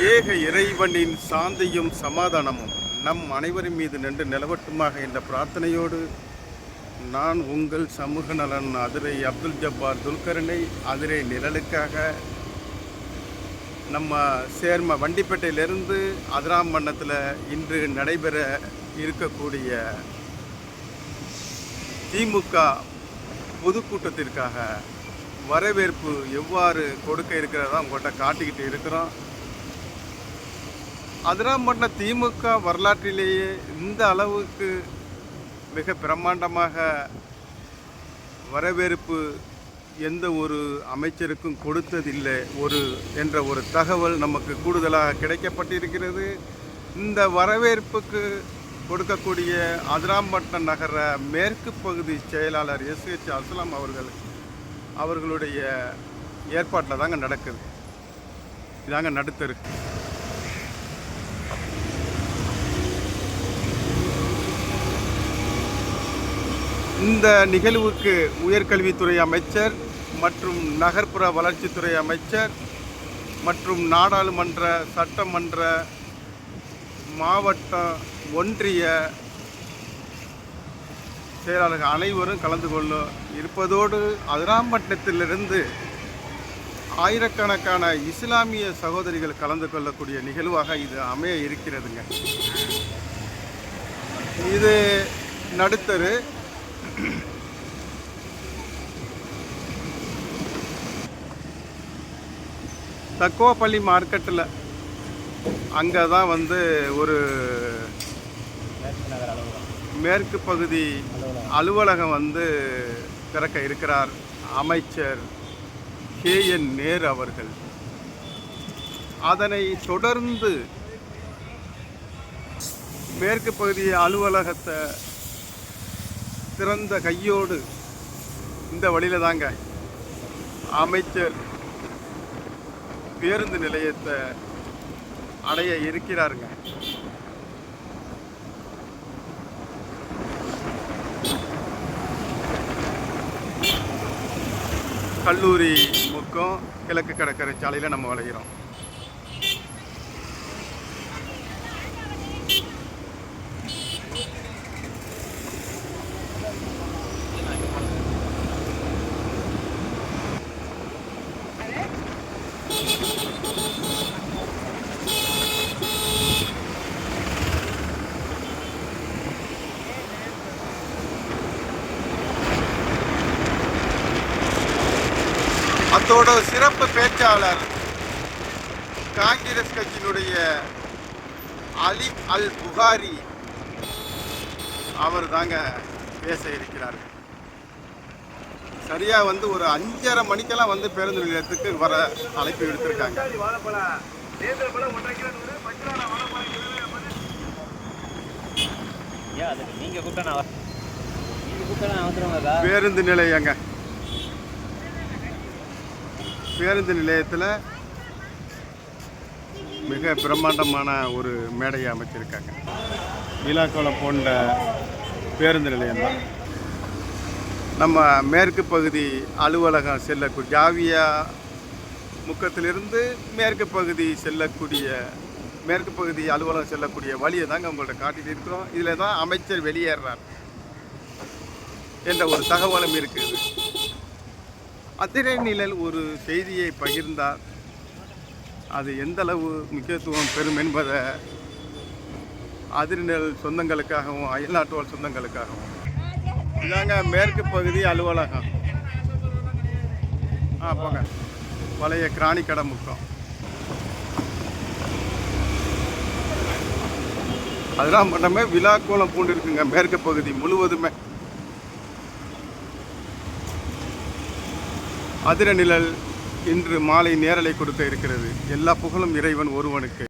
ஏக இறைவனின் சாந்தியும் சமாதானமும் நம் அனைவரின் மீது நின்று நிலவட்டுமாக என்ற பிரார்த்தனையோடு நான் உங்கள் சமூக நலன் அதிரை அப்துல் ஜப்பார் துல்கரனை அதிரை நிழலுக்காக நம்ம சேர்ம வண்டிப்பேட்டையிலிருந்து அதிராம்பண்ணத்தில் இன்று நடைபெற இருக்கக்கூடிய திமுக பொதுக்கூட்டத்திற்காக வரவேற்பு எவ்வாறு கொடுக்க இருக்கிறதா உங்கள்கிட்ட காட்டிக்கிட்டு இருக்கிறோம். அதிராம்பட்டினம் திமுக வரலாற்றிலேயே இந்த அளவுக்கு மிக பிரம்மாண்டமாக வரவேற்பு எந்த ஒரு அமைச்சருக்கும் கொடுத்ததில்லை. ஒரு என்ற ஒரு தகவல் நமக்கு கூடுதலாக கிடைக்கப்பட்டிருக்கிறது. இந்த வரவேற்புக்கு கொடுக்கக்கூடிய அதிராம்பட்டினம் நகர மேற்கு பகுதி செயலாளர் எஸ் ஹெச் அஸ்லாம் அவர்கள் அவர்களுடைய ஏற்பாட்டில் தாங்க நடக்குது. இதாங்க நடுத்தருக்கு இந்த நிகழ்வுக்கு உயர்கல்வித்துறை அமைச்சர் மற்றும் நகர்ப்புற வளர்ச்சித்துறை அமைச்சர் மற்றும் நாடாளுமன்ற சட்டமன்ற மாவட்ட ஒன்றிய செயலாளர்கள் அனைவரும் கலந்து கொள்ளும் இருப்பதோடு அதிராம்பட்டினத்திலிருந்து ஆயிரக்கணக்கான இஸ்லாமிய சகோதரிகள் கலந்து கொள்ளக்கூடிய நிகழ்வாக இது அமைய இருக்கிறதுங்க. இது நடுத்தரு தக்குவப்பள்ளி மார்க்கெட்டில் அங்கே தான் வந்து ஒரு மேற்கு பகுதி அலுவலகம் வந்து திறக்க இருக்கிறார் அமைச்சர் கே என் நேரு அவர்கள். அதனை தொடர்ந்து மேற்கு பகுதி அலுவலகத்தை திறந்த கையோடு இந்த வழியில தாங்க அமைச்சர் பேருந்து நிலையத்தை அடைய இருக்கிறாருங்க. கல்லூரி முக்கம் கிழக்கு கடற்கரை சாலையில் நம்ம வளைகிறோம். அத்தோட சிறப்பு பேச்சாளர் காங்கிரஸ் கட்சியினுடைய அலி அல் புகாரி அவர் தாங்க பேச இருக்கிறார். சரியா வந்து ஒரு அஞ்சரை மணிக்கெல்லாம் வந்து பேருந்து நிலையத்துக்கு வர அழைப்பு எடுத்திருக்காங்க ஏன் அதுக்கு நீங்க கூப்பிட்டா நான் வர- நீங்க கூப்பிட்டா நான் வந்துடுவேங்கக்கா பேருந்து நிலையங்க பேருந்து நிலையத்தில் மிக பிரம்மாண்டமான ஒரு மேடையை அமைச்சிருக்காங்க. விழாக்கோலம் போன்ற பேருந்து நிலையம் தான் நம்ம மேற்கு பகுதி அலுவலகம் செல்லக்கூடிய ஜாவியா முக்கத்திலிருந்து மேற்கு பகுதி செல்லக்கூடிய மேற்கு பகுதி அலுவலகம் செல்லக்கூடிய வழியை தாங்க உங்கள்கிட்ட காட்டிட்டு இருக்கிறோம். இதில் தான் அமைச்சர் வெளியேறார் என்ற ஒரு தகவலும் இருக்குது. அதிரை நிழல் ஒரு செய்தியை பகிர்ந்தார். அது எந்த அளவு முக்கியத்துவம் பெறும் என்பதை அதிர்நிழல் சொந்தங்களுக்காகவும் அயல்நாட்டுவாழ் சொந்தங்களுக்காகவும். இதாங்க மேற்கு பகுதி அலுவலகம். ஆ போங்க. பழைய கிராணி கடை முக்கம் அதெல்லாம் பண்ணமே விழாக்கோலம் பூண்டு இருக்குங்க மேற்கு பகுதி முழுவதுமே. அதிர நிழல் இன்று மாலை நேரலை கொடுக்க இருக்கிறது. எல்லா புகழும் இறைவன் ஒருவனுக்கு.